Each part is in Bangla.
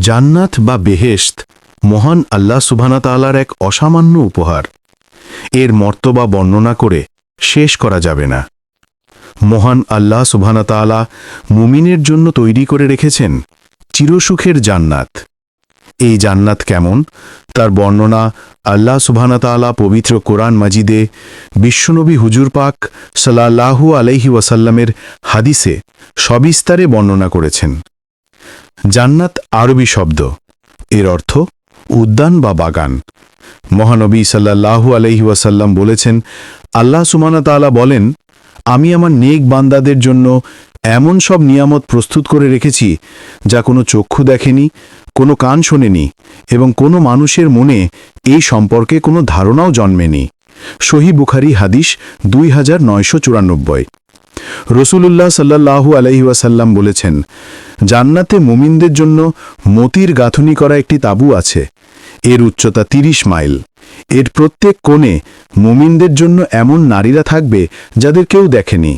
জান্নাত বা বেহেশত মহান আল্লাহ সুবহানাতালার এক অসামান্য উপহার। এর মর্তবা বর্ণনা করে শেষ করা যাবে না। মহান আল্লাহ সুবহানাতালা মুমিনের জন্য তৈরি করে রেখেছেন চিরসুখের জান্নাত। এই জান্নাত কেমন? তার বর্ণনা আল্লাহ সুবহানাতালা পবিত্র কোরআন মাজিদে বিশ্বনবী হুজুর পাক সাল্লাল্লাহু আলাইহি ওয়াসাল্লামের হাদিসে সবিস্তারে বর্ণনা করেছেন। জান্নাত আরবি শব্দ। এর অর্থ, উদ্যান বা বাগান। মহানবী সাল্লাল্লাহু আলহি ওয়াসাল্লাম বলেছেন, আল্লাহ সুমানাতালা বলেন, আমি আমার নেক বান্দাদের জন্য এমন সব নিয়ামত প্রস্তুত করে রেখেছি, যা কোনো চক্ষু দেখেনি, কোনো কান শোনেনি এবং কোনো মানুষের মনে এই সম্পর্কে কোনো ধারণাও জন্মেনি। সহি বুখারি হাদিস দুই হাজার নয়শো চুরানব্বই। রসুলুল্লাহ সাল্লাহু আলহিউসাল্লাম বলেছেন জান্নাতে মুমিনদের জন্য মতির গাঁথনি করা একটি তাঁবু আছে। এর উচ্চতা ৩০ মাইল। এর প্রত্যেক কোণে মুমিনদের জন্য এমন নারীরা থাকবে যাদের কেউ দেখেনি।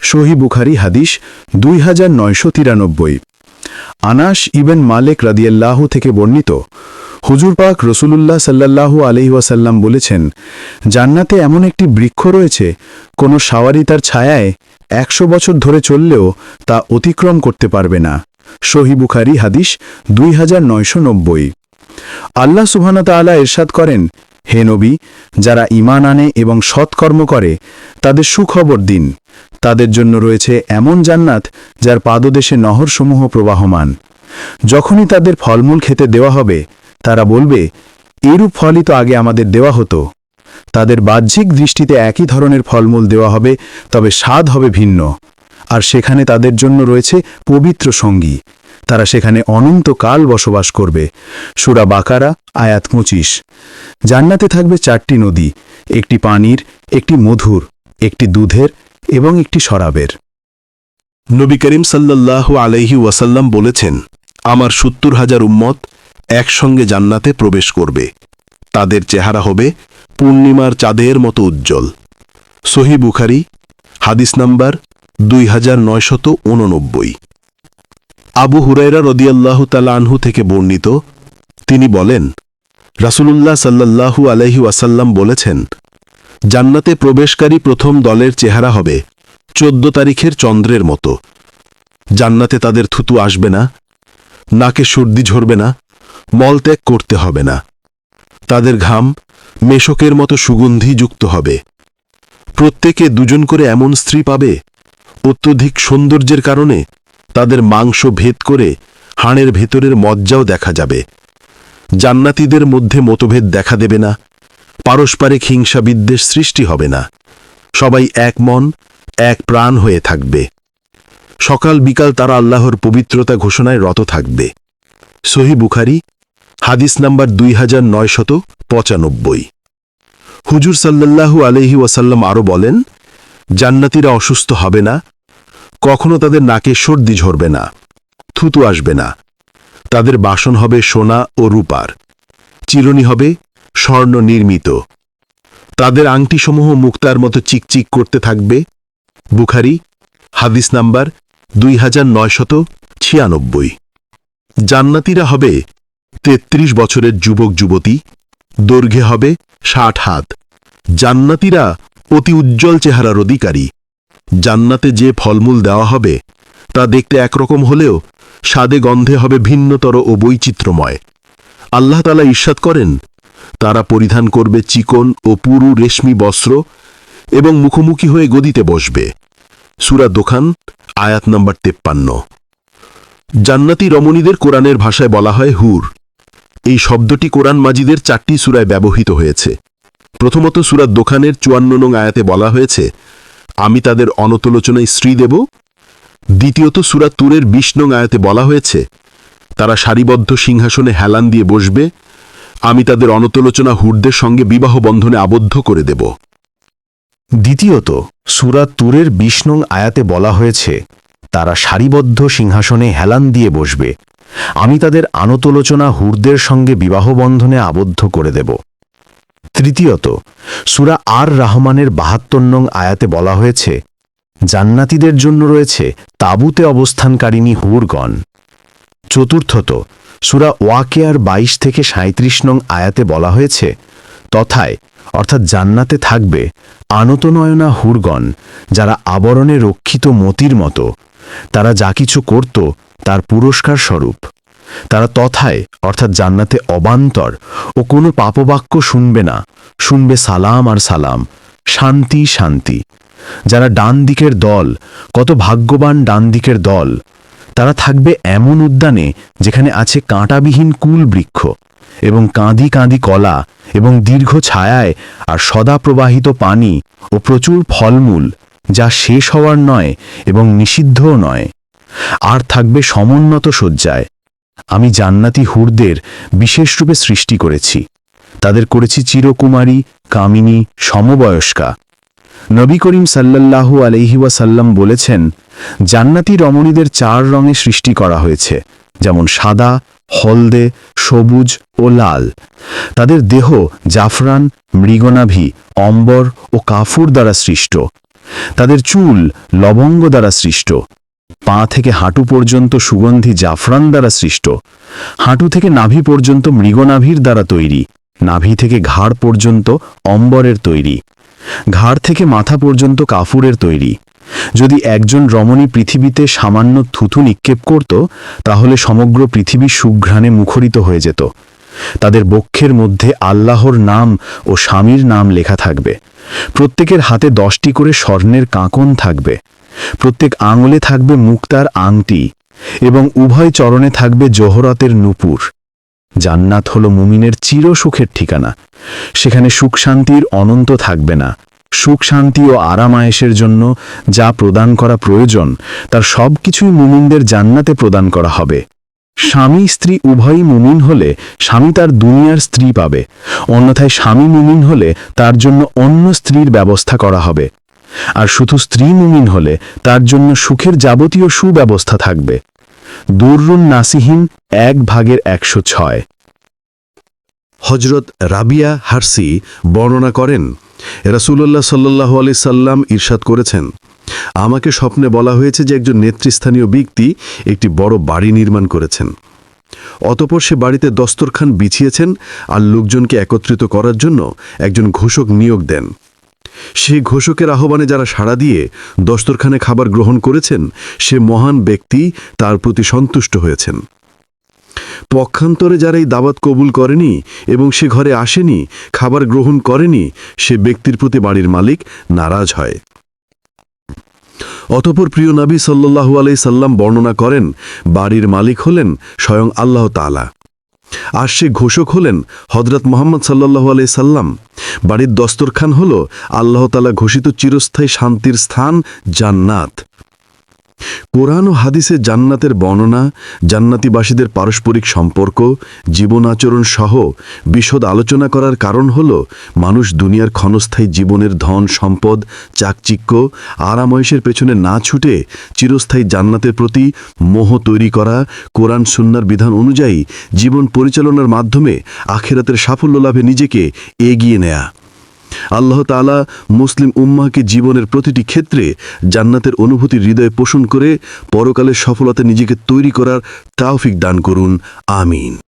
সহি বুখারি হাদিস দুই হাজার নয়শো তিরানব্বই। আনাস ইবেন মালেক রাদিয়াল্লাহু থেকে বর্ণিত, হুজুর পাক রসুলুল্লাহ সাল্লাল্লাহু আলহি বলেছেন, জান্নাতে এমন একটি বৃক্ষ রয়েছে, কোনো সাওয়ারি তার ছায়ায় একশো বছর ধরে চললেও তা অতিক্রম করতে পারবে না। সহি বুখারি হাদিস দুই হাজার নয়শো নব্বই। আল্লাহ সুবহানাতালা এরশাদ করেন, হে নবী, যারা ঈমান আনে এবং সৎকর্ম করে, তাদের সুখবর দিন। তাদের জন্য রয়েছে এমন জান্নাত যার পাদদেশে নহরসমূহ প্রবাহমান। যখনই তাদের ফলমূল খেতে দেওয়া হবে, তারা বলবে, এরূপ ফলই তো আগে আমাদের দেওয়া হতো। তাদের বাহ্যিক দৃষ্টিতে একই ধরনের ফলমূল দেওয়া হবে, তবে স্বাদ হবে ভিন্ন। আর সেখানে তাদের জন্য রয়েছে পবিত্র সঙ্গী। তারা সেখানে অনন্তকাল বসবাস করবে। সুরা বাকারা, আয়াত পঁচিশ। জান্নাতে থাকবে চারটি নদী, একটি পানির, একটি মধুর, একটি দুধের এবং একটি শরাবের। নবী করিম সাল্লাল্লাহু আলাইহি ওয়াসাল্লাম বলেছেন, আমার সত্তর হাজার উম্মত একসঙ্গে জান্নাতে প্রবেশ করবে। তাদের চেহারা হবে পূর্ণিমার চাঁদের মতো উজ্জ্বল। সহি বুখারি, হাদিস নাম্বার দুই হাজার নয়শত উননব্বই আবু হুরাইরা রদিয়াল্লাহু আনহু থেকে বর্ণিত, তিনি বলেন, রাসূলুল্লাহ সাল্লাল্লাহু আলাইহি ওয়াসাল্লাম বলেছেন, জান্নাতে প্রবেশকারী প্রথম দলের চেহারা হবে চোদ্দ তারিখের চন্দ্রের মতো। জান্নাতে তাদের থুতু আসবে না, নাকে সর্দি ঝরবে না, মলত্যাগ করতে হবে না। তাদের ঘাম মেশকের মতো সুগন্ধি যুক্ত হবে। প্রত্যেকে দুজন করে এমন স্ত্রী পাবে, অত্যধিক সৌন্দর্যের কারণে তাদের মাংস ভেদ করে হাড়ের ভেতরের মজ্জাও দেখা যাবে। জান্নাতীদের মধ্যে মতভেদ দেখা দেবে না, পারস্পরিক হিংসা বিদ্বেষ সৃষ্টি হবে না। সবাই এক মন, এক প্রাণ হয়ে থাকবে। সকাল বিকাল তারা আল্লাহর পবিত্রতা ঘোষণায় রত থাকবে। সহি বুখারি হাদিস নাম্বার দুই হাজার নয়শত পঁচানব্বই। হুজুর সাল্লাল্লাহু আলহি ওয়াসাল্লাম আরও বলেন, জান্নাতিরা অসুস্থ হবে না, কখনো তাদের নাকে সর্দি ঝরবে না, থুতু আসবে না, তাদের বাসন হবে সোনা ও রূপার, চিরুনি হবে স্বর্ণ নির্মিত, তাদের আংটিসমূহ মুক্তার মতো চিকচিক করতে থাকবে, বুখারি, হাদিস নাম্বার দুই হাজার নয়শত ছিয়ানব্বই। জান্নাতিরা হবে তেত্রিশ বছরের যুবক যুবতী, দৈর্ঘ্যে হবে ষাট হাত। জান্নাতিরা অতি উজ্জ্বল চেহারার অধিকারী। জান্নাতে যে ফলমূল দেওয়া হবে, তা দেখতে একরকম হলেও স্বাদে গন্ধে হবে ভিন্নতর ও বৈচিত্র্যময়। আল্লাহ তালা ঈর্ষাদ করেন, তারা পরিধান করবে চিকন ও পুরু রেশমি বস্ত্র এবং মুখোমুখি হয়ে গদিতে বসবে। সুরা দোকান আয়াত নম্বর তেপ্পান্ন। জান্নাতি রমণীদের কোরআনের ভাষায় বলা হয় হুর। এই শব্দটি কোরআন মাজিদের চারটি সুরায় ব্যবহৃত হয়েছে। প্রথমত সুরাত দোকানের চুয়ান্ন নং আয়াতে বলা হয়েছে, আমি তাদের অনতলোচনায় স্ত্রী দেব। দ্বিতীয়ত সুরাত তুরের বিশ নং আয়াতে বলা হয়েছে, তারা সারিবদ্ধ সিংহাসনে হেলান দিয়ে বসবে। আমি তাদের অনতলোচনা হুরদের সঙ্গে বিবাহ বন্ধনে আবদ্ধ করে দেব। দ্বিতীয়ত সুরাত তুরের বিশ নং আয়াতে বলা হয়েছে, তারা সারিবদ্ধ সিংহাসনে হেলান দিয়ে বসবে। আমি তাদের আনতলোচনা হুরদের সঙ্গে বিবাহ বন্ধনে আবদ্ধ করে দেব। তৃতীয়ত, সুরা আর রাহমানের বাহাত্তর নং আয়াতে বলা হয়েছে, জান্নাতীদের জন্য রয়েছে তাঁবুতে অবস্থানকারিণী হুরগণ। চতুর্থত, সুরা ওয়াকেয়ার ২২ থেকে সাঁত্রিশ নং আয়াতে বলা হয়েছে, তথায়, অর্থাৎ জান্নাতে থাকবে আনতনয়না হুরগণ, যারা আবরণে রক্ষিত মতির মতো তারা যা কিছু করত তার পুরস্কার স্বরূপ। তারা তথায়, অর্থাৎ জান্নাতে অবান্তর, ও কোনো পাপবাক্য শুনবে না, শুনবে সালাম আর সালাম, শান্তি শান্তি। যারা ডান দিকের দল, কত ভাগ্যবান ডান দিকের দল, তারা থাকবে এমন উদ্যানে যেখানে আছে কাঁটাবিহীন কুল বৃক্ষ এবং কাঁদি কাঁদি কলা এবং দীর্ঘ ছায়ায় আর সদা প্রবাহিত পানি ও প্রচুর ফলমূল। যা শেষ হওয়ার নয় এবং নিষিদ্ধও নয়। আর থাকবে সমুন্নত শয্যায়। আমি জান্নাতি হুরদের বিশেষরূপে সৃষ্টি করেছি। তাদের করেছি চিরকুমারী, কামিনী, সমবয়স্কা। নবী করিম সাল্লাল্লাহু আলহি বলেছেন, জান্নাতি রমণীদের চার রঙে সৃষ্টি করা হয়েছে, যেমন সাদা, হলদে, সবুজ ও লাল। তাদের দেহ জাফরান, মৃগনাভি, অম্বর ও কাফুর দ্বারা সৃষ্ট। তাদের চুল লবঙ্গ দ্বারা সৃষ্ট। পা থেকে হাঁটু পর্যন্ত সুগন্ধি জাফরান দ্বারা সৃষ্ট। হাঁটু থেকে নাভি পর্যন্ত মৃগনাভির দ্বারা তৈরি। নাভি থেকে ঘাড় পর্যন্ত অম্বরের তৈরি। ঘাড় থেকে মাথা পর্যন্ত কাফুরের তৈরি। যদি একজন রমণী পৃথিবীতে সামান্য থুথু নিক্ষেপ করত, তাহলে সমগ্র পৃথিবী সুঘ্রাণে মুখরিত হয়ে যেত। তাদের বক্ষের মধ্যে আল্লাহর নাম ও স্বামীর নাম লেখা থাকবে। প্রত্যেকের হাতে দশটি করে স্বর্ণের কাঁকন থাকবে। প্রত্যেক আঙুলে থাকবে মুক্তার আংটি এবং উভয় চরণে থাকবে জোহরতের নূপুর। জান্নাত হল মুমিনের চির সুখের ঠিকানা। সেখানে সুখ শান্তির অনন্ত থাকবে না। সুখ শান্তি ও আরামায়েশের জন্য যা প্রদান করা প্রয়োজন, তার সব কিছুই মুমিনদের জান্নাতে প্রদান করা হবে। স্বামী, স্ত্রী উভয়ই মুমিন হলে স্বামী তার দুনিয়ার স্ত্রী পাবে। অন্যথায় স্বামী মুমিন হলে তার জন্য অন্য স্ত্রীর ব্যবস্থা করা হবে। আর শুধু স্ত্রী মুমিন হলে তার জন্য সুখের যাবতীয় সুব্যবস্থা থাকবে। দুর্রুন নাসিহীন এক ভাগের একশো ছয়। হজরত রাবিয়া হারসি বর্ণনা করেন, রাসূলুল্লাহ সাল্লাহ আলি সাল্লাম ইরশাদ করেছেন আমাকে স্বপ্নে বলা হয়েছে যে একজন নেতৃস্থানীয় ব্যক্তি একটি বড় বাড়ি নির্মাণ করেছেন। অতপর সে বাড়িতে দস্তরখান বিছিয়েছেন আর লোকজনকে একত্রিত করার জন্য একজন ঘোষক নিয়োগ দেন। সেই ঘোষকের আহ্বানে যারা সাড়া দিয়ে দস্তরখানে খাবার গ্রহণ করেছেন, সে মহান ব্যক্তি তার প্রতি সন্তুষ্ট হয়েছেন। পক্ষান্তরে যারা এই দাওয়াত কবুল করেনি এবং সে ঘরে আসেনি, খাবার গ্রহণ করেনি, সে ব্যক্তির প্রতি বাড়ির মালিক নারাজ হয়। অতপর প্রিয় নাবী সাল্লাহু আলাই সাল্লাম বর্ণনা করেন, বাড়ির মালিক হলেন স্বয়ং আল্লাহ তালা আর সে ঘোষক হলেন হজরত মোহাম্মদ সাল্লাহ আলাই সাল্লাম। বাড়ির দস্তরখান হল আল্লাহ তালা ঘোষিত চিরস্থায়ী শান্তির স্থান জান্নাত। কোরআন ও হাদিসে জান্নাতের বর্ণনা, জান্নাতিবাসীদের পারস্পরিক সম্পর্ক, জীবন আচরণ সহ বিশদ আলোচনা করার কারণ হল মানুষ দুনিয়ার ক্ষণস্থায়ী জীবনের ধন, সম্পদ, চাকচিক্য, আরাময়সের পেছনে না ছুটে চিরস্থায়ী জান্নাতের প্রতি মোহ তৈরি করা কোরআন সুন্নার বিধান অনুযায়ী জীবন পরিচালনার মাধ্যমে আখেরাতের সাফল্য লাভে নিজেকে এগিয়ে নেয়া। আল্লাহ তালা মুসলিম উম্মাকে জীবনের প্রতিটি ক্ষেত্রে জান্নাতের অনুভূতি হৃদয়ে পোষণ করে পরকালের সফলতা নিজেকে তৈরি করার তাওফিক দান করুন। আমিন।